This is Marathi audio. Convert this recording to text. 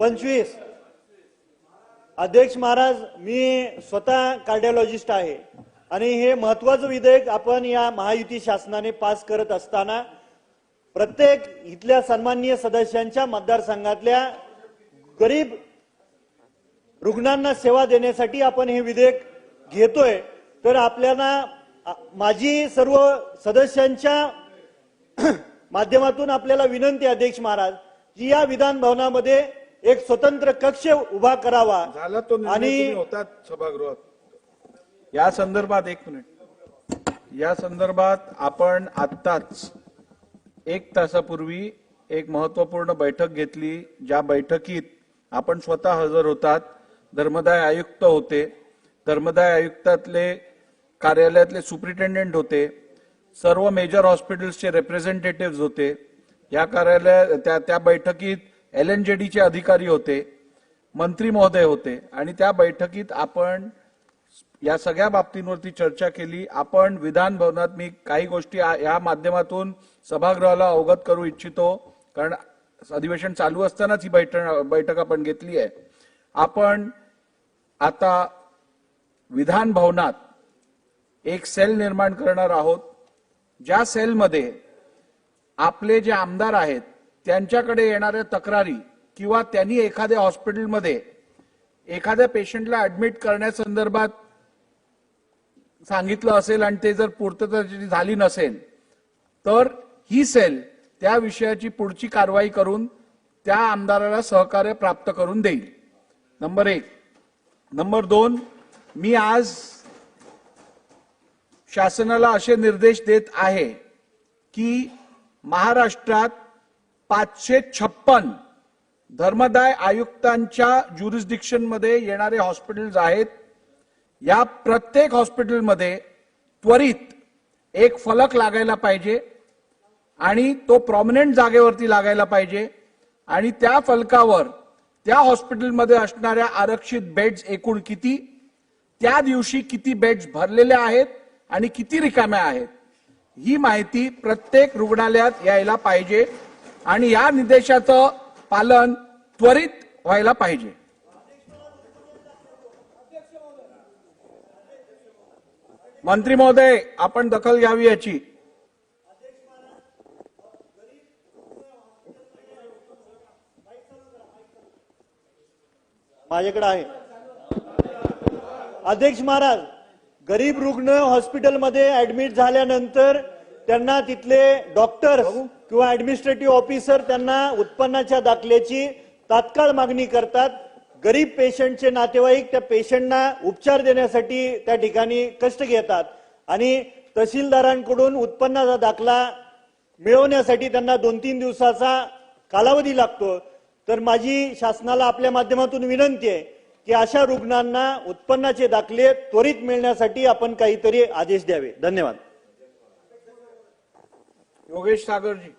पंचवीस. अध्यक्ष महाराज मी स्वतः कार्डिओलॉजिस्ट आहे. आणि हे महत्वाचं विधेयक आपण या महायुती शासनाने पास करत असताना प्रत्येक इथल्या सन्माननीय सदस्यांच्या मतदारसंघातल्या गरीब रुग्णांना सेवा देण्यासाठी आपण हे विधेयक घेतोय. तर आपल्याला माझी सर्व सदस्यांच्या माध्यमातून आपल्याला विनंती अध्यक्ष महाराज की या विधान भवनामध्ये एक स्वतंत्र कक्ष उभा करावा. झाला तो निर्णय आणि होतात सभागृहात. या संदर्भात एक मिनिट. या संदर्भात आपण आत्ताच एक तासापूर्वी एक महत्त्वपूर्ण बैठक घेतली ज्या बैठकीत आपण स्वतः हजर होतात. धर्मदाय आयुक्त होते. धर्मदाय आयुक्तातले कार्यालयातले सुप्रिटेंडेंट होते. सर्व मेजर हॉस्पिटल्सचे रिप्रेझेंटेटिव्ह होते. या कार्यालय त्या त्या बैठकीत एल एन जे डीचे अधिकारी होते मंत्री महोदय होते आणि त्या बैठकीत आपण या सगळ्या बाबतींवरती चर्चा केली. आपण विधान भवनात मी काही गोष्टी या माध्यमातून सभागृहाला अवगत करू इच्छितो कारण अधिवेशन चालू असतानाच ही बैठक बैठक आपण घेतली आहे. आपण आता विधान भवनात एक सेल निर्माण करणार आहोत. ज्या सेलमध्ये आपले जे आमदार आहेत त्यांच्याकडे येणाऱ्या तक्रारी किंवा त्यांनी एखाद्या हॉस्पिटलमध्ये एखाद्या पेशंटला ऍडमिट करण्यासंदर्भात सांगितलं असेल आणि ते जर पूर्तता झाली नसेल तर ही सेल त्या विषयाची पुढची कारवाई करून त्या आमदाराला सहकार्य प्राप्त करून देईल. नंबर एक. नंबर दोन मी आज शासनाला असे निर्देश देत आहे की महाराष्ट्रात पाचशे छप्पन धर्मदाय आयुक्तांच्या ज्युरिस्डिक्शनमध्ये येणारे हॉस्पिटल्स आहेत. या प्रत्येक हॉस्पिटलमध्ये त्वरित एक फलक लागायला पाहिजे आणि तो प्रॉमिनंट जागेवरती लागायला पाहिजे आणि त्या फलकावर त्या हॉस्पिटलमध्ये असणाऱ्या आरक्षित बेड्स एकूण किती? त्या दिवशी किती बेड्स भरलेले आहेत आणि किती रिकाम्या आहेत? ही माहिती प्रत्येक रुग्णालयात यायला पाहिजे. आणि या निर्देशाचं पालन त्वरित व्हायला पाहिजे. मंत्री महोदय आपण दखल घ्यावी याची. माझ्याकडे आहे. अध्यक्ष महाराज गरीब रुग्ण हॉस्पिटलमध्ये ऍडमिट झाल्यानंतर त्यांना तिथले डॉक्टर किंवा ऍडमिनिस्ट्रेटिव्ह ऑफिसर त्यांना उत्पन्नाच्या दाखल्याची तात्काळ मागणी करतात. गरीब पेशंटचे नातेवाईक त्या पेशंटना उपचार देण्यासाठी त्या ठिकाणी कष्ट घेतात. आणि तहसीलदारांकडून उत्पन्नाचा दाखला मिळवण्यासाठी त्यांना दोन तीन दिवसाचा कालावधी लागतो. तर माझी शासनाला आपल्या माध्यमातून विनंती आहे की अशा रुग्णांना उत्पन्नाचे दाखले त्वरित मिळण्यासाठी आपण काहीतरी आदेश द्यावे. धन्यवाद. योगेश सागरजी